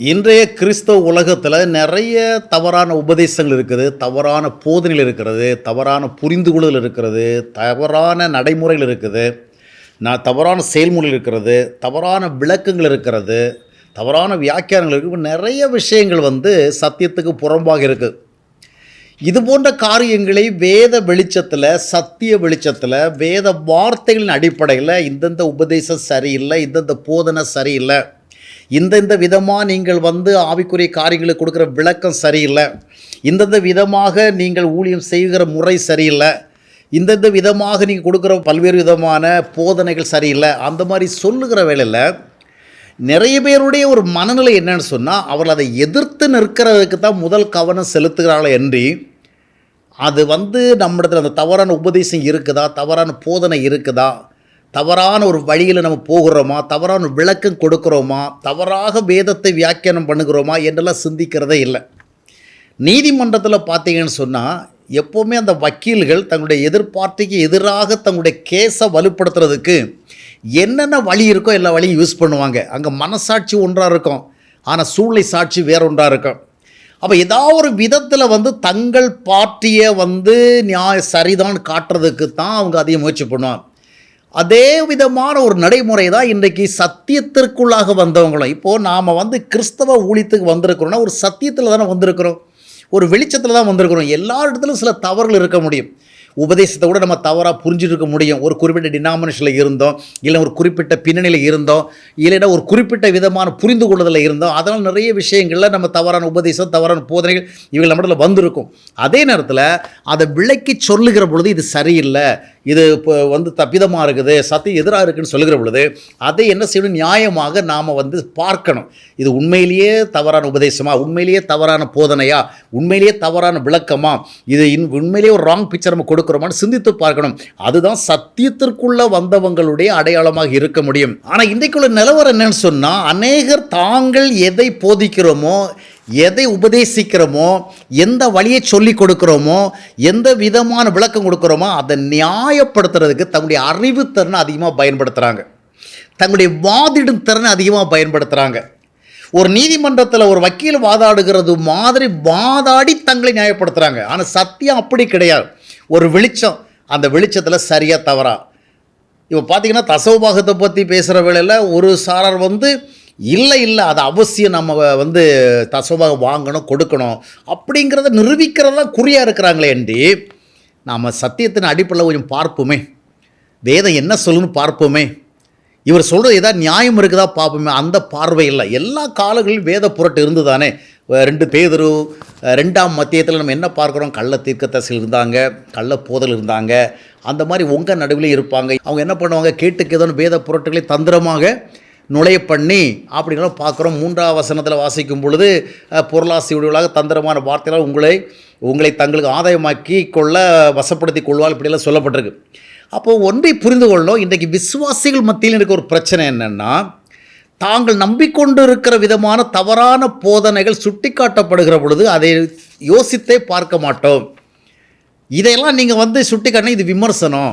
இன்றைய கிறிஸ்தவ உலகத்தில் நிறைய தவறான உபதேசங்கள் இருக்குது தவறான போதனைகள் இருக்கிறது தவறான புரிந்து இருக்கிறது தவறான நடைமுறைகள் இருக்குது நான் தவறான செயல்முறைகள் இருக்கிறது தவறான விளக்கங்கள் இருக்கிறது தவறான வியாக்கியானங்கள் இருக்குது. நிறைய விஷயங்கள் வந்து சத்தியத்துக்கு புறம்பாக இருக்குது இது போன்ற காரியங்களை வேத வெளிச்சத்தில் சத்திய வெளிச்சத்தில் வேத வார்த்தைகளின் அடிப்படையில் இந்தந்த உபதேசம் சரியில்லை இந்தந்த போதனை சரியில்லை. இந்தந்த விதமாக நீங்கள் வந்து ஆவிக்குரிய காரியங்களுக்கு கொடுக்குற விளக்கம் சரியில்லை. இந்தந்த விதமாக நீங்கள் ஊழியம் செய்கிற முறை சரியில்லை. இந்தந்த விதமாக நீங்கள் கொடுக்குற பல்வேறு விதமான போதனைகள் சரியில்லை. அந்த மாதிரி சொல்லுகிற வேலையில் நிறைய பேருடைய ஒரு மனநிலை என்னன்னு சொன்னால் அவர்கள் அதை எதிர்த்து நிற்கிறதுக்கு தான் முதல் கவனம் செலுத்துகிறார்கள் என்று அது வந்து நம்மிடத்தில் அந்த தவறான உபதேசம் இருக்குதா? தவறான போதனை இருக்குதா? தவறான ஒரு வழியில் நம்ம போகிறோமா? தவறான விளக்கம் கொடுக்குறோமா? தவறாக வேதத்தை வியாக்கியானம் பண்ணுகிறோமா? என்றெல்லாம் சிந்திக்கிறதே இல்லை. நீதிமன்றத்தில் பார்த்தீங்கன்னு சொன்னால் எப்போவுமே அந்த வக்கீல்கள் தங்களுடைய எதிர்பார்ட்டிக்கு எதிராக தங்களுடைய கேஸை வலுப்படுத்துறதுக்கு என்னென்ன வழி இருக்கோ எல்லா வழியும் யூஸ் பண்ணுவாங்க. அங்கே மனசாட்சி ஒன்றாக இருக்கும். ஆனால் சூழ்நிலை சாட்சி வேற ஒன்றாக இருக்கும். அப்போ ஏதாவது ஒரு விதத்தில் வந்து தங்கள் பார்ட்டியை வந்து நியாய சரிதான் காட்டுறதுக்கு தான் அவங்க அதிக முயற்சி பண்ணுவாங்க. அதே விதமான ஒரு நடைமுறை தான் இன்றைக்கு சத்தியத்திற்குள்ளாக வந்தவங்களும். இப்போது நாம் வந்து கிறிஸ்தவ ஊழியத்துக்கு வந்திருக்கிறோன்னா ஒரு சத்தியத்தில் தானே வந்திருக்கிறோம். ஒரு வெளிச்சத்தில் தான் வந்திருக்கிறோம். எல்லா இடத்துலையும் சில தவறுகள் இருக்க முடியும். உபதேசத்தை கூட நம்ம தவறாக புரிஞ்சிட்டு இருக்க முடியும். ஒரு குறிப்பிட்ட டினாமினேஷனில் இருந்தோம் இல்லை ஒரு குறிப்பிட்ட பின்னணியில் இருந்தோம் இல்லைன்னா ஒரு குறிப்பிட்ட விதமான புரிந்து கொள்ளுதலில் இருந்தோம். அதனால் நிறைய விஷயங்களில் நம்ம தவறான உபதேசம் தவறான போதனைகள் இவங்க நம்மளில் வந்திருக்கும். அதே நேரத்தில் அதை விளக்கி சொல்லுகிற பொழுது இது சரியில்லை. இது இப்போ வந்து தப்பிதமாக இருக்குது சத்தியம் எதிராக இருக்குதுன்னு சொல்லுகிற பொழுது அதை என்ன செய்யணும்? நியாயமாக நாம் வந்து பார்க்கணும். இது உண்மையிலேயே தவறான உபதேசமா? உண்மையிலேயே தவறான போதனையா? உண்மையிலேயே தவறான விளக்கமா? இது இன் உண்மையிலேயே ஒரு ராங் பிக்சர் நம்ம கொடுக்குறோமான்னு சிந்தித்து பார்க்கணும். அதுதான் சத்தியத்திற்குள்ள வந்தவங்களுடைய அடையாளமாக இருக்க முடியும். ஆனால் இன்றைக்குள்ள நிலவரம் என்னன்னு சொன்னால் அநேகர் தாங்கள் எதை போதிக்கிறோமோ எதை உபதேசிக்கிறோமோ எந்த வழியை சொல்லி கொடுக்குறோமோ எந்த விதமான விளக்கம் கொடுக்குறோமோ அதை நியாயப்படுத்துறதுக்கு தங்களுடைய அறிவுத்திறனை அதிகமாக பயன்படுத்துகிறாங்க தங்களுடைய வாதிடும் திறனை அதிகமாக பயன்படுத்துகிறாங்க ஒரு நீதிமன்றத்தில் ஒரு வக்கீல் வாதாடுகிறது மாதிரி வாதாடி தங்களை நியாயப்படுத்துகிறாங்க ஆனால் சத்தியம் அப்படி கிடையாது. ஒரு வெளிச்சம் அந்த வெளிச்சத்தில் சரியாக தவறா. இப்போ பார்த்தீங்கன்னா தசவபாகத்தை பற்றி பேசுகிற வேளையில் ஒரு சாரர் வந்து இல்லை இல்லை அது அவசியம் நம்ம வந்து தசவாக வாங்கணும் கொடுக்கணும். அப்படிங்கிறத நிரூபிக்கிறதெல்லாம் குறியாக இருக்கிறாங்களே அண்டி நாம் சத்தியத்தின் அடிப்படையில் கொஞ்சம் பார்ப்போமே. வேதம் என்ன சொல்லுன்னு பார்ப்போமே. இவர் சொல்கிறது ஏதாவது நியாயம் இருக்குதா பார்ப்போமே. அந்த பார்வை இல்லை. எல்லா காலங்களிலும் வேத புரட்டு இருந்து தானே ரெண்டு பேதரு ரெண்டாம் மத்தியத்தில் நம்ம என்ன பார்க்குறோம்? கள்ள தீர்க்கத்தசில் இருந்தாங்க கள்ள போதல் இருந்தாங்க. அந்த மாதிரி உங்கள் நடுவில் இருப்பாங்க. அவங்க என்ன பண்ணுவாங்க? கேட்டுக்கு ஏதோ வேத புரட்டுகளை தந்திரமாக நுழைய பண்ணி அப்படின்லாம் பார்க்குறோம். மூன்றாம் வசனத்தில் வாசிக்கும் பொழுது பொருளாசி பொருளாசையுடையவளாக தந்திரமான வார்த்தைகளால் உங்களை உங்களை தங்களுக்கு ஆதாயமாக்கி கொள்ள வசப்படுத்தி கொள்வாள் இப்படியெல்லாம் சொல்லப்பட்டிருக்கு. அப்போது ஒன்றை புரிந்து கொள்ளணும். இன்றைக்கு விசுவாசிகள் மத்தியில் இருக்க ஒரு பிரச்சனை என்னென்னா தாங்கள் நம்பிக்கொண்டு இருக்கிற விதமான தவறான போதனைகள் சுட்டிக்காட்டப்படுகிற பொழுது அதை யோசித்தே பார்க்க மாட்டோம். இதையெல்லாம் நீங்கள் வந்து சுட்டிக்காட்டினா இது விமர்சனம்.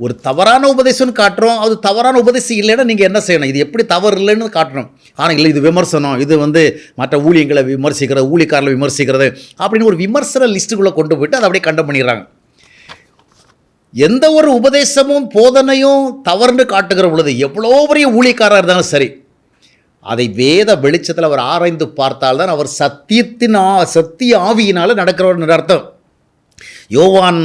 ஒரு தவறான உபதேசம்னு காட்டுறோம் அது தவறான உபதேசம் இல்லைன்னா நீங்கள் என்ன செய்யணும்? இது எப்படி தவறு இல்லைன்னு காட்டணும். ஆனால் இல்லை இது விமர்சனம். இது வந்து மற்ற ஊழியங்களை விமர்சிக்கிறது ஊழியக்காரர்களை விமர்சிக்கிறது அப்படின்னு ஒரு விமர்சன லிஸ்ட்டுக்குள்ளே கொண்டு போயிட்டு அதை அப்படியே கண்டம் பண்ணிடுறாங்க. எந்த ஒரு உபதேசமும் போதனையும் தவறுன்னு காட்டுகிற பொழுது எவ்வளோ பெரிய ஊழியக்காரர் இருந்தாலும் சரி அதை வேத வெளிச்சத்தில் அவர் ஆராய்ந்து பார்த்தால்தான் அவர் சத்தியத்தின் ஆ சத்திய ஆவியினால் நடக்கிறவர் அர்த்தம். யோவான்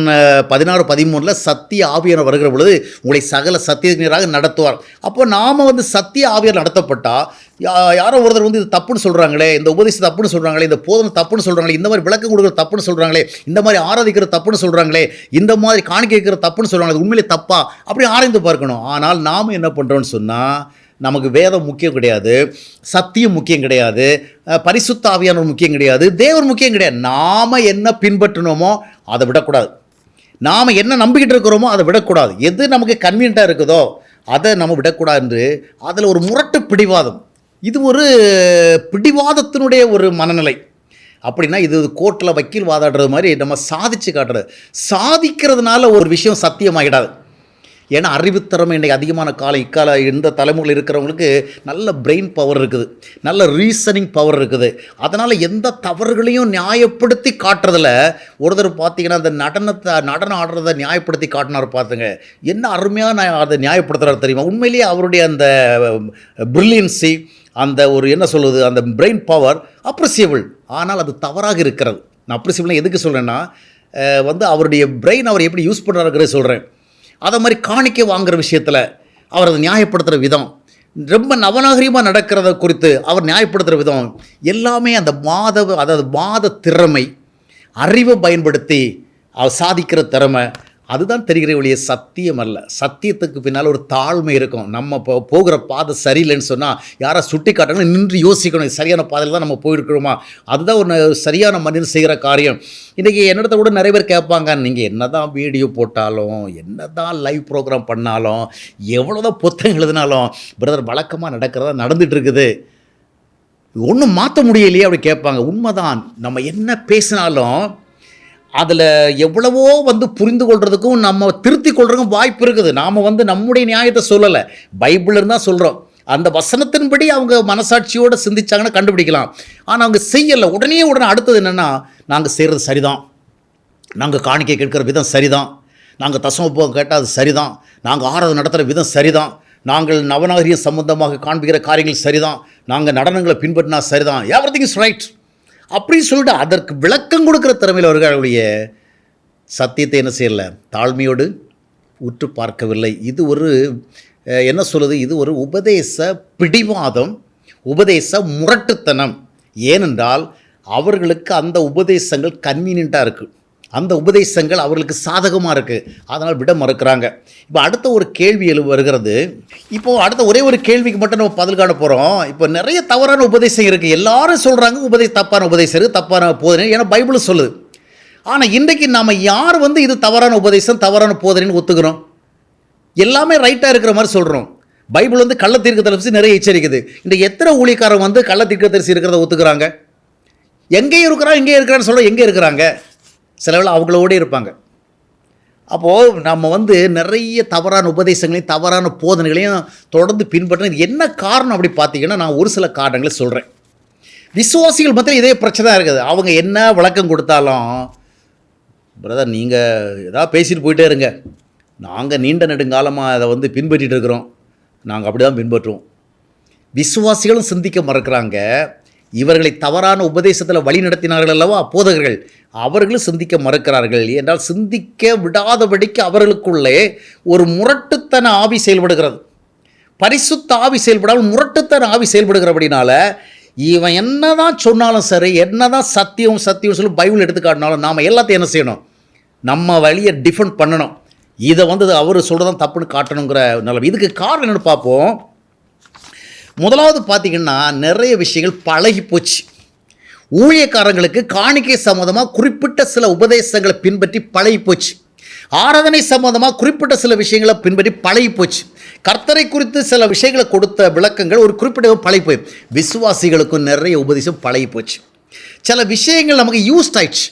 பதினாறு பதிமூணில் சத்திய ஆவியார் வருகிற பொழுது உங்களை சகல சத்தியராக நடத்துவார். அப்போ நாம் வந்து சத்திய ஆவியார் நடத்தப்பட்டால் யா- யாரோ ஒருத்தர் வந்து இது தப்புன்னு சொல்கிறாங்களே இந்த உபதேசம் தப்புன்னு சொல்கிறாங்களே இந்த போதனை தப்புன்னு சொல்கிறாங்களே இந்த மாதிரி விளக்கம் கொடுக்குற தப்புன்னு சொல்கிறாங்களே இந்த மாதிரி ஆராதிக்கிற தப்புன்னு சொல்கிறாங்களே இந்த மாதிரி காணிக்க வைக்கிற தப்புன்னு சொல்கிறாங்க உண்மையிலே தப்பா? அப்படி ஆராய்ந்து பார்க்கணும். ஆனால் நாம் என்ன பண்ணுறோன்னு சொன்னால் நமக்கு வேதம் முக்கியம் கிடையாது சத்தியம் முக்கியம் கிடையாது பரிசுத்த ஆவியானவர் முக்கியம் கிடையாது தேவர் முக்கியம் கிடையாது. நாம் என்ன பின்பற்றணுமோ அதை விடக்கூடாது. நாம் என்ன நம்பிக்கிட்டு இருக்கிறோமோ அதை விடக்கூடாது. எது நமக்கு கன்வீனியண்ட்டாக இருக்குதோ அதை நம்ம விடக்கூடாது என்று அதில் ஒரு முரட்டு பிடிவாதம். இது ஒரு பிடிவாதத்தினுடைய ஒரு மனநிலை. அப்படின்னா இது கோர்ட்டில் வக்கீல் வாதாடுறது மாதிரி நம்ம சாதிச்சு காட்டுறது. சாதிக்கிறதுனால ஒரு விஷயம் சத்தியமாகிடாது. ஏன்னா அறிவுத்திறமை இன்றைக்கி அதிகமான காலம் இக்கால இந்த தலைமுறையில் இருக்கிறவங்களுக்கு நல்ல பிரெயின் பவர் இருக்குது. நல்ல ரீசனிங் பவர் இருக்குது. அதனால் எந்த தவறுகளையும் நியாயப்படுத்தி காட்டுறதில் ஒருத்தர் பார்த்தீங்கன்னா அந்த நடனத்தை நடனம் ஆடுறதை நியாயப்படுத்தி காட்டினார் பார்த்துங்க என்ன அருமையாக நான் அதை நியாயப்படுத்துகிறார் தெரியுமா? உண்மையிலேயே அவருடைய அந்த பிரில்லியன்சி அந்த ஒரு என்ன சொல்வது அந்த பிரெயின் பவர் அப்ரிசியபிள் ஆனால் அது தவறாக இருக்கிறது. நான் அப்ரிசியபிள் எதுக்கு சொல்கிறேன்னா வந்து அவருடைய பிரெயின் அவர் எப்படி யூஸ் பண்ணுறாருங்கிறத சொல்கிறேன் அதை மாதிரி காணிக்கை வாங்குற விஷயத்தில் அவர் அதை நியாயப்படுத்துகிற விதம் ரொம்ப நவநாகரிகமாக நடக்கிறத குறித்து அவர் நியாயப்படுத்துகிற விதம் எல்லாமே அந்த மாத அதாவது மாத திறமை அறிவை பயன்படுத்தி அவர் சாதிக்கிற திறமை அதுதான் தெரிகிற ஒழிய சத்தியம் அல்ல. சத்தியத்துக்கு பின்னால் ஒரு தாழ்மை இருக்கும். நம்ம இப்போ போகிற பாதை சரியில்லைன்னு சொன்னால் யாரை சுட்டி காட்டணும் நின்று யோசிக்கணும். சரியான பாதையில் தான் நம்ம போயிருக்கிறோமா? அதுதான் ஒரு சரியான மனிதன் செய்கிற காரியம். இன்றைக்கி என்னிடத்த கூட நிறைய பேர் கேட்பாங்க நீங்கள் என்ன தான் வீடியோ போட்டாலும் என்ன தான் லைவ் ப்ரோக்ராம் பண்ணாலும் எவ்வளோ தான் புத்தகம் எழுதினாலும் பிரதர் வழக்கமாக நடக்கிறதா நடந்துகிட்ருக்குது இருக்குது. ஒன்றும் மாற்ற முடியலையே அப்படி கேட்பாங்க. உண்மைதான். நம்ம என்ன பேசினாலும் அதில் எவ்வளவோ வந்து புரிந்து கொள்றதுக்கும் நம்ம திருத்தி கொள்றதுக்கும் வாய்ப்பு இருக்குது. நாம் வந்து நம்முடைய நியாயத்தை சொல்லலை. பைபிள் தான் சொல்கிறோம் அந்த வசனத்தின்படி அவங்க மனசாட்சியோடு சிந்திச்சாங்கன்னா கண்டுபிடிக்கலாம். ஆனால் அவங்க செய்யலை. உடனே உடனே அடுத்தது என்னென்னா நாங்கள் செய்கிறது சரிதான். நாங்கள் காணிக்கை கேட்குற விதம் சரிதான். நாங்கள் தசமபோகம் கேட்டால் அது சரிதான். நாங்கள் ஆராதனை நடத்துகிற விதம் சரிதான். நாங்கள் நவநாகரிய சம்பந்தமாக காண்பிக்கிற காரியங்கள் சரிதான். நாங்கள் நடனங்களை பின்பற்றினா சரிதான். எவ்ரி இஸ் ரைட் அப்படின்னு சொல்லிட்டு அதற்கு விளக்கம் கொடுக்குற திறமையில் அவர்களுடைய சத்தியத்தை என்ன செய்யலை? தாழ்மையோடு உற்று பார்க்கவில்லை. இது ஒரு என்ன சொல்லுது? இது ஒரு உபதேச பிடிவாதம் உபதேச முரட்டுத்தனம். ஏனென்றால் அவர்களுக்கு அந்த உபதேசங்கள் கன்வீனியண்ட்டாக இருக்குது அந்த உபதேசங்கள் அவர்களுக்கு சாதகமாக இருக்குது அதனால் விட மறுக்கிறாங்க. இப்போ அடுத்த ஒரு கேள்வி எழு வருகிறது. இப்போது அடுத்த ஒரே ஒரு கேள்விக்கு மட்டும் நம்ம பதில் காண போகிறோம் இப்போ நிறைய தவறான உபதேசம் இருக்குது எல்லாரும் சொல்கிறாங்க உபதேச தப்பான உபதேசம் இருக்குது தப்பான போதனை ஏன்னா பைபிளும் சொல்லுது. ஆனால் இன்றைக்கு நாம் யார் வந்து இது தவறான உபதேசம் தவறான போதனைன்னு ஒத்துக்கிறோம்? எல்லாமே ரைட்டாக இருக்கிற மாதிரி சொல்கிறோம் பைபிள் வந்து கள்ள தீர்க்க தரிசி நிறைய எச்சரிக்குது. இந்த எத்தனை ஊழியக்காரன் வந்து கள்ள தீர்க்க தரிசி இருக்கிறத ஒத்துக்கிறாங்க? எங்கே இருக்கிறான் எங்கே இருக்கிறான்னு சொல்ல எங்கே இருக்கிறாங்க? சிலவில் அவங்களோட இருப்பாங்க. அப்போது நம்ம வந்து நிறைய தவறான உபதேசங்களையும் தவறான போதனைகளையும் தொடர்ந்து பின்பற்றணும் என்ன காரணம் அப்படி பார்த்தீங்கன்னா நான் ஒரு சில காரணங்களை சொல்கிறேன் விசுவாசிகள் மத்தியில் இதே பிரச்சனை தான் இருக்குது. அவங்க என்ன விளக்கம் கொடுத்தாலும் பிரதர் நீங்கள் ஏதாவது பேசிட்டு போயிட்டே இருங்க. நாங்கள் நீண்ட நெடுங்காலமாக அதை வந்து பின்பற்றிட்டு இருக்கிறோம். நாங்கள் அப்படி தான் பின்பற்றுவோம். விசுவாசிகளும் சிந்திக்க மறக்கிறாங்க. இவர்களை தவறான உபதேசத்தில் வழி நடத்தினார்கள் அல்லவா? போதகர்கள். அவர்களும் சிந்திக்க மறுக்கிறார்கள். என்றால் சிந்திக்க விடாதபடிக்கு அவர்களுக்குள்ளே ஒரு முரட்டுத்தன ஆவி செயல்படுகிறது. பரிசுத்த ஆவி செயல்படாமல் முரட்டுத்தன ஆவி செயல்படுகிறபடினால இவன் என்னதான் சொன்னாலும் சரி என்னதான் சத்தியம் சத்தியம் சொல்லி பைபிள் எடுத்து காட்டினாலும் நாம் எல்லாத்தையும் என்ன செய்யணும்? நம்ம வழியை டிஃபெண்ட் பண்ணணும். இதை வந்து அவர் சொல்கிறதான் தப்புன்னு காட்டணுங்கிற நிலைமை இதுக்கு காரணம் என்னென்னு பார்ப்போம். முதலாவது பார்த்திங்கன்னா நிறைய விஷயங்கள் பழகி போச்சு. ஊழியக்காரங்களுக்கு காணிக்கை சம்மந்தமாக குறிப்பிட்ட சில உபதேசங்களை பின்பற்றி பழகி போச்சு. ஆராதனை சம்மந்தமாக குறிப்பிட்ட சில விஷயங்களை பின்பற்றி பழகி போச்சு. கர்த்தரை குறித்து சில விஷயங்களை கொடுத்த விளக்கங்கள் ஒரு குறிப்பிட்ட பழகி போய். விசுவாசிகளுக்கும் நிறைய உபதேசம் பழகி போச்சு. சில விஷயங்கள் நமக்கு யூஸ்ட் ஆயிடுச்சு.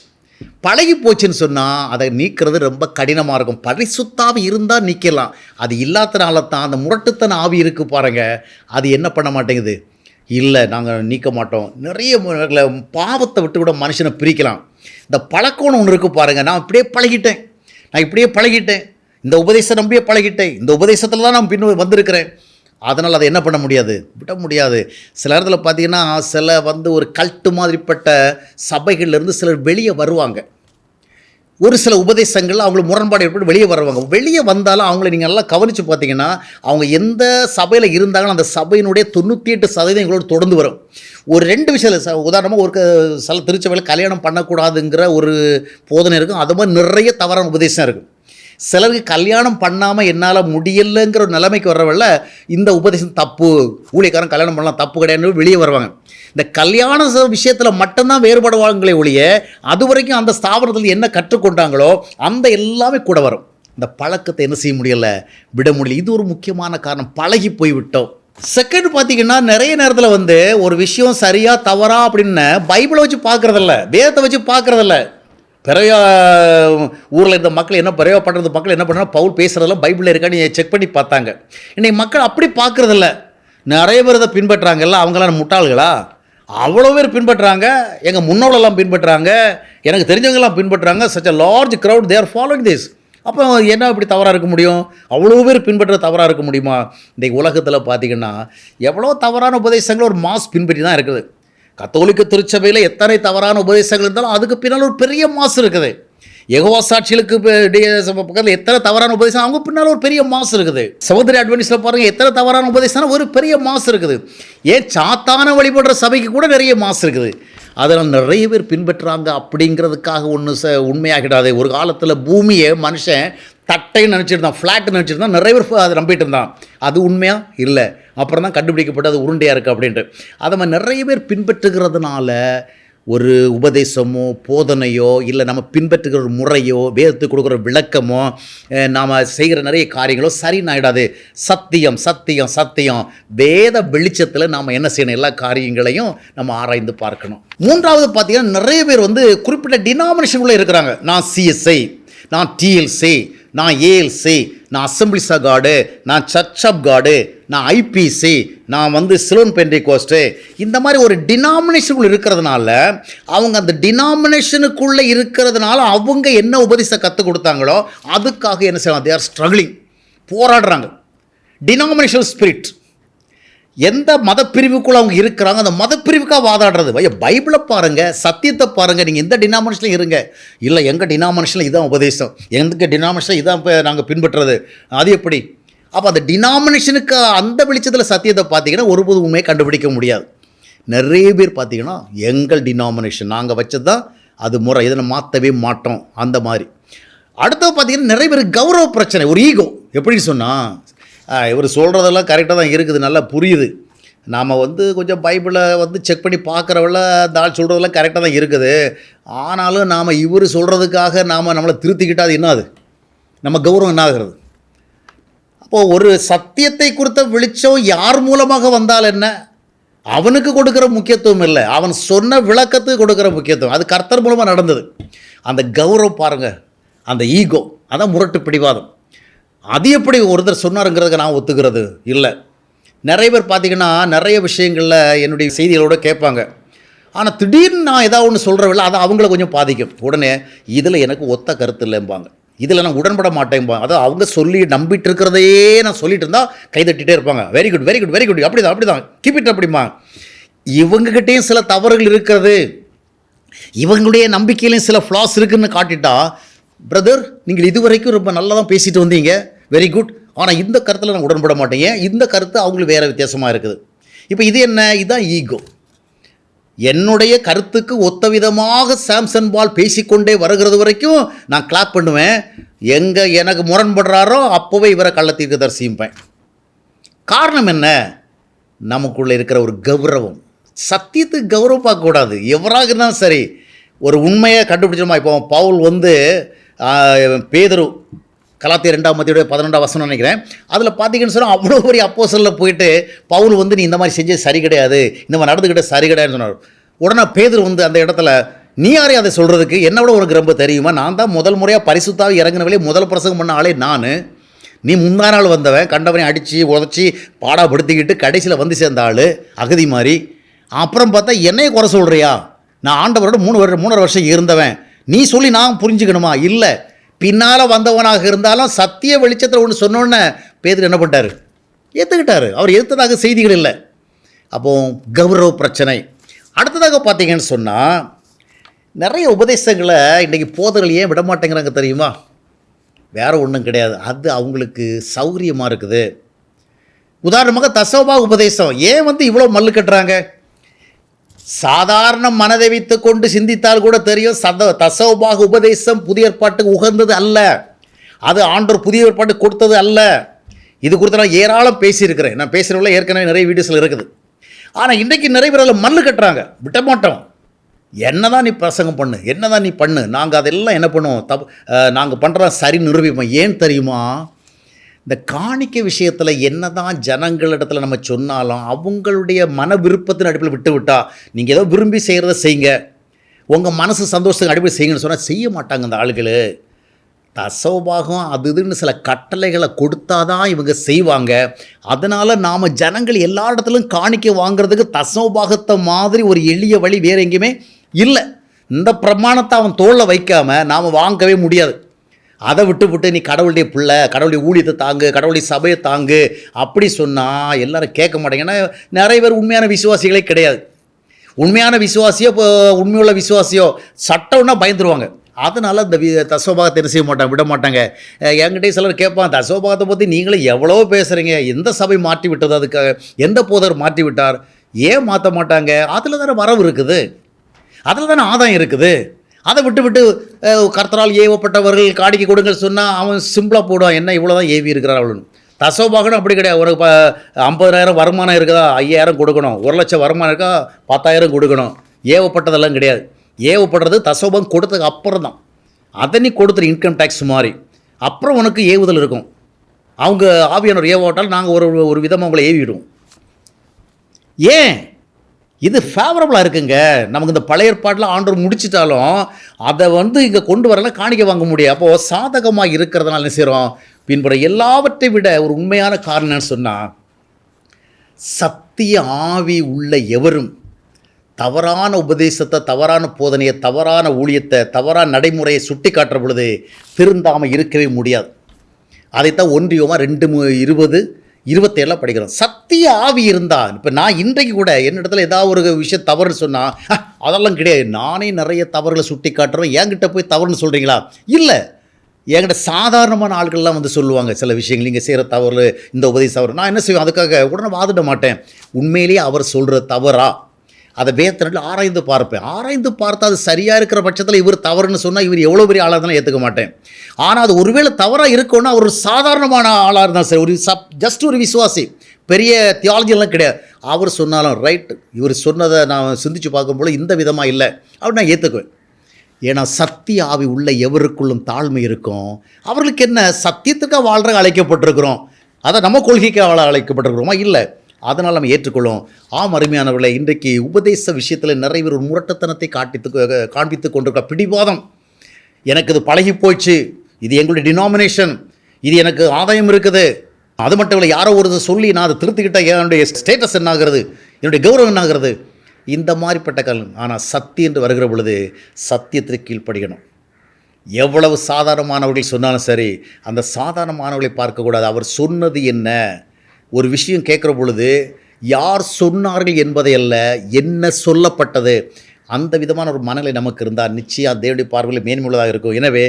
பழகி போச்சுன்னு சொன்னால் அதை நீக்கிறது ரொம்ப கடினமாக இருக்கும். பரிசுத்தாவி இருந்தால் நீக்கலாம். அது இல்லாதனால தான் அந்த முரட்டுத்தன ஆவி இருக்குது பாருங்க. அது என்ன பண்ண மாட்டேங்குது? இல்லை நாங்கள் நீக்க மாட்டோம். நிறைய முறைகளை பாவத்தை விட்டு கூட மனுஷனை பிரிக்கலாம். இந்த பழக்கம்னு ஒன்று இருக்குது பாருங்கள் நான் இப்படியே பழகிட்டேன். நான் இப்படியே பழகிட்டேன். இந்த உபதேசம் நம்பியே பழகிட்டேன். இந்த உபதேசத்தில் தான் நான் பின் வந்திருக்கிறேன். அதனால் அதை என்ன பண்ண முடியாது? விட முடியாது. சில இடத்துல பார்த்தீங்கன்னா சில வந்து ஒரு கல்ட்டு மாதிரிப்பட்ட சபைகள்லேருந்து சிலர் வெளியே வருவாங்க. ஒரு சில உபதேசங்கள் அவங்களுக்கு முரண்பாடு ஏற்பட்டு வெளியே வருவாங்க. வெளியே வந்தாலும் அவங்கள நீங்கள் நல்லா கவனித்து பார்த்தீங்கன்னா அவங்க எந்த சபையில் இருந்தாலும் அந்த சபையினுடைய தொண்ணூற்றி எட்டு சதவீதம் எங்களோட தொடர்ந்து வரும். ஒரு ரெண்டு விஷயம் ச உதாரணமாக ஒரு சில திருச்சபையில் கல்யாணம் பண்ணக்கூடாதுங்கிற ஒரு போதனை இருக்கும். அது மாதிரி நிறைய தவறான உபதேசம் இருக்குது சிலருக்கு கல்யாணம் பண்ணாமல் என்னால் முடியலைங்கிற ஒரு நிலைமைக்கு வர்றவள்ள இந்த உபதேசம் தப்பு. ஊழியக்காரன் கல்யாணம் பண்ணலாம் தப்பு கிடையாதுன்னு வெளியே வருவாங்க. இந்த கல்யாண விஷயத்தில் மட்டும்தான் வேறுபடுவாங்களே ஒழிய அது வரைக்கும் அந்த ஸ்தாபனத்தில் என்ன கற்றுக்கொண்டாங்களோ அந்த எல்லாமே கூட வரும். இந்த பழக்கத்தை என்ன செய்ய முடியல? விட முடியல. இது ஒரு முக்கியமான காரணம். பழகி போய்விட்டோம். செகண்ட் பார்த்தீங்கன்னா நிறைய நேரத்தில் வந்து ஒரு விஷயம் சரியா தவறா அப்படின்னு பைபிளை வச்சு பார்க்கறதில்ல வேதத்தை வச்சு பார்க்கறதில்ல. பிறைய ஊரில் இருந்த மக்கள் என்ன பிறைய பண்ணுறது மக்கள் என்ன பண்ணால் பவுல் பேசுகிறதெல்லாம் பைபிளில் இருக்கான்னு செக் பண்ணி பார்த்தாங்க. இன்னைக்கு மக்கள் அப்படி பார்க்குறதில்ல. நிறைய பேர் இதை பின்பற்றாங்கல்ல அவங்களாம் முட்டாள்களா? அவ்வளோ பேர் பின்பற்றுறாங்க எங்கள் முன்னோடெல்லாம் பின்பற்றுறாங்க எனக்கு தெரிஞ்சவங்கெல்லாம் பின்பற்றுறாங்க such a large crowd there are this அப்போ என்ன இப்படி தவறாக இருக்க முடியும்? அவ்வளோ பேர் பின்பற்ற தவறாக இருக்க முடியுமா? இன்றைக்கு உலகத்தில் பார்த்தீங்கன்னா எவ்வளோ தவறான உபதேசங்கள் ஒரு மாஸ் பின்பற்றி தான் இருக்குது. கத்தோலிக்க திருச்சபையில் எத்தனை தவறான உபதேசங்கள் இருந்தாலும் அதுக்கு பின்னால் ஒரு பெரிய மாசு இருக்குது. எகவா சாட்சிகளுக்கு பக்கத்தில் எத்தனை தவறான உபதேசம் அவங்க பின்னால் ஒரு பெரிய மாசு இருக்குது. சகோதரி அட்வென்டிஸில் பாருங்கள் எத்தனை தவறான உபதேசம் ஒரு பெரிய மாசு இருக்குது. ஏன் சாத்தான வழிபடுற சபைக்கு கூட நிறைய மாசு இருக்குது. அதில் நிறைய பேர் பின்பற்றுறாங்க அப்படிங்கிறதுக்காக ஒன்று ச உண்மையாகிடாது. ஒரு காலத்தில் பூமியை மனுஷன் தட்டைன்னு நினச்சிருந்தான் ஃப்ளாட்டுன்னு நினச்சிருந்தான் நிறைய பேர் அதை நம்பிட்டு இருந்தான். அது உண்மையாக இல்லை. அப்புறம் தான் கண்டுபிடிக்கப்பட்டு அது உருண்டையாக இருக்குது அப்படின்ட்டு. அதை மாதிரி நிறைய பேர் பின்பற்றுகிறதுனால ஒரு உபதேசமோ போதனையோ இல்லை நம்ம பின்பற்றுகிற ஒரு முறையோ வேதத்துக்கு கொடுக்குற விளக்கமோ நாம் செய்கிற நிறைய காரியங்களோ சரின்னு ஆகிடாது சத்தியம் சத்தியம் சத்தியம். வேத வெளிச்சத்தில் நாம் என்ன செய்யணும்? எல்லா காரியங்களையும் நம்ம ஆராய்ந்து பார்க்கணும். மூன்றாவது பார்த்தீங்கன்னா நிறைய பேர் வந்து குறிப்பிட்ட டினாமினேஷனுக்குள்ளே இருக்கிறாங்க. நான் சிஎஸ்ஐ நான் டிஎல்சி நான் ஏஎல்சி நான் அசம்பிளிஸ் ஆஃப் காடு நான் சர்ச் ஆஃப் காடு நான் ஐபிசி நான் வந்து சிலோன் பென்டிகோஸ்ட்டு இந்த மாதிரி ஒரு டினாமினேஷனுக்குள் இருக்கிறதுனால அவங்க அந்த டினாமினேஷனுக்குள்ளே இருக்கிறதுனால அவங்க என்ன உபதேசம் கற்றுக் கொடுத்தாங்களோ அதுக்காக என்ன செய்யலாம்? தே ஆர் ஸ்ட்ரகிளிங் போராடுறாங்க. டினாமினேஷனல் ஸ்பிரிட் எந்த மதப்பிரிவுக்குள்ள அவங்க இருக்கிறாங்க அந்த மதப்பிரிவுக்காக வாதாடுறது? ஐயா பைபிளை பாருங்க சத்தியத்தை பாருங்க நீங்கள் எந்த டினாமினேஷனில் இருங்க. இல்லை எங்கள் டினாமினேஷனில் இதான் உபதேசம். எங்கள் டினாமினேஷனில் இதான் இப்போ நாங்கள் பின்பற்றுறது. அது எப்படி? அப்போ அந்த டினாமினேஷனுக்கு அந்த வெளிச்சத்தில் சத்தியத்தை பார்த்தீங்கன்னா ஒருபோது உண்மையை கண்டுபிடிக்க முடியாது. நிறைய பேர் பார்த்தீங்கன்னா எங்கள் டினாமினேஷன் நாங்கள் வச்சது தான் அது முறை இதை மாற்றவே மாட்டோம் அந்த மாதிரி. அடுத்தது பார்த்தீங்கன்னா நிறைய பேர் கௌரவ பிரச்சனை ஒரு ஈகோ எப்படின்னு சொன்னால் இவர் சொல்கிறதெல்லாம் கரெக்டாக தான் இருக்குது நல்லா புரியுது. நாம் வந்து கொஞ்சம் பைபிளை வந்து செக் பண்ணி பார்க்குறவள அந்த ஆள் சொல்கிறதெல்லாம் கரெக்டாக தான் இருக்குது. ஆனாலும் நாம் இவர் சொல்கிறதுக்காக நாம் நம்மளை திருத்திக்கிட்டால் அது என்ன அது? நம்ம கௌரவம் என்ன ஆகிறது? அப்போது ஒரு சத்தியத்தை குறித்த வெளிச்சம் யார் மூலமாக வந்தால் என்ன? அவனுக்கு கொடுக்குற முக்கியத்துவம் இல்லை. அவன் சொன்ன விளக்கத்துக்கு கொடுக்குற முக்கியத்துவம். அது கர்த்தர் மூலமாக நடந்தது. அந்த கௌரவம் பாருங்கள் அந்த ஈகோ. அதான் முரட்டு பிடிவாதம் அது எப்படி ஒருத்தர் சொன்னாருங்கிறதுக்கு நான் ஒத்துக்கிறது இல்லை. நிறைய பேர் பார்த்தீங்கன்னா நிறைய விஷயங்களில் என்னுடைய செய்திகளோடு கேட்பாங்க. ஆனால் திடீர்னு நான் ஏதாவது ஒன்று சொல்கிறவில்ல அது அவங்கள கொஞ்சம் பாதிக்கும். உடனே இதில் எனக்கு ஒத்த கருத்து இல்லைம்பாங்க. இதில் நான் உடன்பட மாட்டேன்பாங்க. அதாவது அவங்க சொல்லி நம்பிட்டு இருக்கிறதையே நான் சொல்லிட்டு இருந்தால் கைதட்டிகிட்டே இருப்பாங்க. Very good very good very good அப்படி தான் அப்படி தான் கீப் இட் அப்படிமா இவங்ககிட்டேயும் சில தவறுகள் இருக்கிறது. இவங்களுடைய நம்பிக்கையிலையும் சில ஃப்ளாஸ் இருக்குதுன்னு காட்டிட்டா பிரதர் நீங்கள் இதுவரைக்கும் ரொம்ப நல்லா தான் பேசிட்டு வந்தீங்க. வெரி குட் ஆனால் இந்த கருத்தில் நான் உடன்பட மாட்டேன். ஏன்? இந்த கருத்து அவங்களுக்கு வேறு வித்தியாசமாக இருக்குது. இப்போ இது என்ன? இதுதான் ஈகோ என்னுடைய கருத்துக்கு ஒத்த விதமாக சாம்சன் பால் பேசிக்கொண்டே வருகிறது வரைக்கும் நான் கிளாப் பண்ணுவேன். எங்கே எனக்கு முரண்படுறாரோ அப்போவே இவரை கள்ளத்தீர்க்க தரிசிப்பேன் காரணம் என்ன? நமக்குள்ளே இருக்கிற ஒரு கௌரவம். சத்தியத்துக்கு கௌரவம் பார்க்கக்கூடாது. எவராக இருந்தாலும் சரி ஒரு உண்மையை கண்டுபிடிச்சோமா இப்போ பவுல் வந்து பேதரு கலாத்திய ரெண்டாம் மத்தியோட பதினெண்டாம் வசனம் நினைக்கிறேன். அதில் பார்த்தீங்கன்னு சொன்னால் அவ்வளோ பெரிய அப்போசலில் போயிட்டு பவுல் வந்து நீ இந்த மாதிரி செஞ்சது சரி கிடையாது. இந்த மாதிரி நடந்துக்கிட்ட சரி கிடையாதுன்னு சொன்னார். உடனே பேதர் வந்து அந்த இடத்துல நீ யாரே அதை சொல்கிறதுக்கு என்ன விட உனக்கு ரொம்ப தெரியுமா? நான் தான் முதல் முறையாக பரிசுத்தாக இறங்கினவளே முதல் பிரசங்கம் பண்ண ஆளே நான். நீ முந்தா நாள் வந்தவன் கண்டவனை அடித்து உதச்சி பாடாப்படுத்திக்கிட்டு கடைசியில் வந்து சேர்ந்த ஆள் அகதி மாதிரி. அப்புறம் பார்த்தா என்னையை குறை சொல்கிறியா நான் ஆண்டவரோட மூணு வருடம் மூணரை வருஷம் இருந்தவன். நீ சொல்லி நான் புரிஞ்சுக்கணுமா? இல்லை. பின்னால் வந்தவனாக இருந்தாலும் சத்திய வெளிச்சத்தில் ஒன்று சொன்னோன்னே பேதர் என்ன பண்ணிட்டாரு? ஏற்றுக்கிட்டார் அவர் எதிர்த்ததாக செய்திகள் இல்லை. அப்போ கௌரவ பிரச்சனை. அடுத்ததாக பார்த்தீங்கன்னு சொன்னால் நிறைய உபதேசங்களை இன்றைக்கி போதர்கள் ஏன் விட மாட்டேங்கிறாங்க தெரியுமா? வேறு ஒன்றும் கிடையாது. அது அவங்களுக்கு சௌகரியமாக இருக்குது. உதாரணமாக தசோபா உபதேசம். ஏன் வந்து இவ்வளோ மல்லு கட்டுறாங்க? சாதாரண மனதை வைத்து கொண்டு சிந்தித்தால் கூட தெரியும் சத தசோபாக உபதேசம் புதிய ஏற்பாட்டுக்கு உகந்தது அல்ல. அது ஆண்டோர் புதிய ஏற்பாட்டு கொடுத்தது அல்ல. இது குறித்து நான் ஏராளம் பேசியிருக்கிறேன். நான் பேசுகிறவங்கள ஏற்கனவே நிறைய வீடியோஸில் இருக்குது. ஆனால் இன்றைக்கி நிறைய பேர் அதில் மல்லு கட்டுறாங்க. விட்ட மாட்டோம். என்னதான் நீ பிரசங்கம் பண்ணு என்னதான் நீ பண்ணு நாங்கள் அதெல்லாம் என்ன பண்ணுவோம்? தப் நாங்கள் பண்ணுறோம் சரி நிரூபிப்போம்? ஏன் தெரியுமா? இந்த காணிக்கை விஷயத்தில் என்ன தான் ஜனங்களிடத்தில் நம்ம சொன்னாலும் அவங்களுடைய மன விருப்பத்தின் அடிப்பில் விட்டு விட்டா நீங்கள் ஏதோ விரும்பி செய்கிறத செய்யுங்க. உங்கள் மனசு சந்தோஷத்துக்கு அடிப்படை செய்யுங்கன்னு சொன்னால் செய்ய மாட்டாங்க இந்த ஆளுகள். தசோபாகம் அது இதுன்னு சில கட்டளைகளை கொடுத்தாதான் இவங்க செய்வாங்க. அதனால் நாம் ஜனங்கள் எல்லா இடத்துலையும் காணிக்க வாங்குறதுக்கு தசோபாகத்தை மாதிரி ஒரு எளிய வழி வேறு எங்கேயுமே இல்லை. இந்த பிரமாணத்தை அவன் தோளில் வைக்காமல் நாம் வாங்கவே முடியாது. அதை விட்டு விட்டு நீ கடவுளுடைய பிள்ளை கடவுளுடைய ஊழியத்தை தாங்கு கடவுளுடைய சபையை தாங்கு அப்படி சொன்னால் எல்லாரும் கேட்க மாட்டேங்கன்னா நிறைய பேர் உண்மையான விசுவாசிகளே கிடையாது. உண்மையான விசுவாசியோ இப்போ உண்மையுள்ள விசுவாசியோ சட்டம்னா பயந்துருவாங்க. அதனால் இந்த வி தசோபாகத்தை என்ன செய்ய மாட்டாங்க விட மாட்டாங்க. அஹ் சிலர் கேட்பான் தசோபாகத்தை பற்றி நீங்களும் எவ்வளோ பேசுகிறீங்க எந்த சபை மாற்றி விட்டது அதுக்காக எந்த போதர் மாற்றி விட்டார்? ஏன் மாற்ற மாட்டாங்க? அதில் தானே வரவு இருக்குது. அதில் தானே ஆதாயம் இருக்குது. அதை விட்டு விட்டு கர்த்தரால் ஏவப்பட்டவர்கள் காடிக்கு கொடுங்க சொன்னால் அவன் சிம்பிளாக போடுவான். என்ன இவ்வளோ தான் ஏவி இருக்கிறார் அவளுன்னு தசோபாகனும் அப்படி கிடையாது. ஒரு ப ஐம்பதாயிரம் வருமானம் இருக்குதா? ஐயாயிரம் கொடுக்கணும். ஒரு லட்சம் வருமானம் இருக்கா? பத்தாயிரம் கொடுக்கணும். ஏவப்பட்டதெல்லாம் கிடையாது. ஏவப்படுறது தசோபம் கொடுத்ததுக்கு அப்புறம் தான் அதை நீ கொடுத்துரு இன்கம் டேக்ஸ் மாதிரி. அப்புறம் உனக்கு ஏவுதல் இருக்கும். அவங்க ஆவியானவர் ஏவாட்டால் நாங்கள் ஒரு ஒரு விதமாக உங்களை ஏவிடுவோம். ஏன்? இது ஃபேவரபுளாக இருக்குங்க. நமக்கு இந்த பழைய ஏற்பாட்டில் ஆண்டவர் முடிச்சிட்டாலும் அதை வந்து இங்கே கொண்டு வரலாம் காணிக்க வாங்க முடியும் அப்போது சாதகமாக இருக்கிறதுனால என்ன செய்கிறோம் பின்புற எல்லாவற்றை விட ஒரு உண்மையான காரணம்னு சொன்னால் சத்திய ஆவி உள்ள எவரும் தவறான உபதேசத்தை தவறான போதனையை தவறான ஊழியத்தை தவறான நடைமுறையை சுட்டி காட்டுற பொழுது திருந்தாமல் இருக்கவே முடியாது. அதைத்தான் ஒன்றியமாக ரெண்டு இருபது இருபத்தேழில் படிக்கிறோம். சத்திய ஆவி இருந்தால் இப்போ நான் இன்றைக்கு கூட என்னிடத்துல ஏதாவது ஒரு விஷயம் தவறுன்னு சொன்னால் அதெல்லாம் கிடையாது. நானே நிறைய தவறுகளை சுட்டி காட்டுறேன் என்கிட்ட போய் தவறுன்னு சொல்கிறீங்களா இல்லை. என்கிட்ட சாதாரணமான ஆட்கள்லாம் வந்து சொல்லுவாங்க சில விஷயங்கள். நீங்கள் செய்கிற தவறு இந்த உபதேசம் தவறு. நான் என்ன செய்வேன்? அதுக்காக உடனே வாதிட மாட்டேன். உண்மையிலேயே அவர் சொல்கிற தவறா? அதை வேத்தனில் ஆராய்ந்து பார்ப்பேன். ஆராய்ந்து பார்த்து அது சரியாக இருக்கிற பட்சத்தில் இவர் தவறுன்னு சொன்னால் இவர் எவ்வளோ பெரிய ஆளாக இருந்தாலும் ஏற்றுக்க மாட்டேன். ஆனால் அது ஒருவேளை தவறாக இருக்கும்னா அவர் ஒரு சாதாரணமான ஆளாக இருந்தால் சரி ஒரு சப் ஜஸ்ட் ஒரு விசுவாசி. பெரிய தியாலஜிலாம் கிடையாது. அவர் சொன்னாலும் ரைட் இவர் சொன்னதை நான் சிந்திச்சு பார்க்கும்போது இந்த விதமாக இல்லை. அப்படி நான் ஏற்றுக்குவேன் ஏன்னா சத்திய ஆவி உள்ள எவருக்குள்ளும் தாழ்மை இருக்கும். அவர்களுக்கு என்ன சத்தியத்துக்காக வாழ்ற அழைக்கப்பட்டிருக்கிறோம். அதை நம்ம கொள்கைக்காக வாழ அழைக்கப்பட்டிருக்கிறோமா? இல்லை. அதனால் நம்ம ஏற்றுக்கொள்ளும். ஆம் அருமையானவர்களை இன்றைக்கு உபதேச விஷயத்தில் நிறைய பேர் ஒரு முரட்டத்தனத்தை காட்டித்து காண்பித்து கொண்டிருக்க பிடிவாதம். எனக்கு இது பழகி போச்சு. இது எங்களுடைய டினாமினேஷன் இது எனக்கு ஆதாயம் இருக்குது. அது மட்டும் இல்லை யாரோ ஒரு சொல்லி நான் அதை திருத்திக்கிட்ட என்னுடைய ஸ்டேட்டஸ் என்ன ஆகிறது என்னுடைய கௌரவம் என்ன ஆகிறது இந்த மாதிரிப்பட்ட கல் ஆனால் சத்தி என்று வருகிற பொழுது சத்தியத்திற்கு கீழ்ப்படியணும். எவ்வளவு சாதாரணமானவர்கள் சொன்னாலும் சரி அந்த சாதாரணமானவர்களை பார்க்கக்கூடாது. அவர் சொன்னது என்ன? ஒரு விஷயம் கேட்குற பொழுது யார் சொன்னார்கள் என்பதை அல்ல என்ன சொல்லப்பட்டது? அந்த விதமான ஒரு மனநிலை நமக்கு இருந்தால் நிச்சயம் தேவனுடைய பார்வையில் மேன்மையுள்ளதாக இருக்கும். எனவே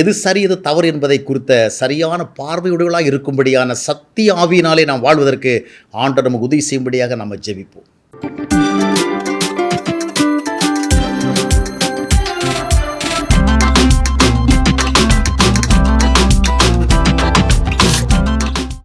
எது சரி எது தவறு என்பதை குறித்த சரியான பார்வையுடையவளாக இருக்கும்படியான சக்தி ஆவியினாலே நாம் வாழ்வதற்கு ஆண்டு நமக்கு உதவி செய்யும்படியாக நம்ம ஜெபிப்போம்.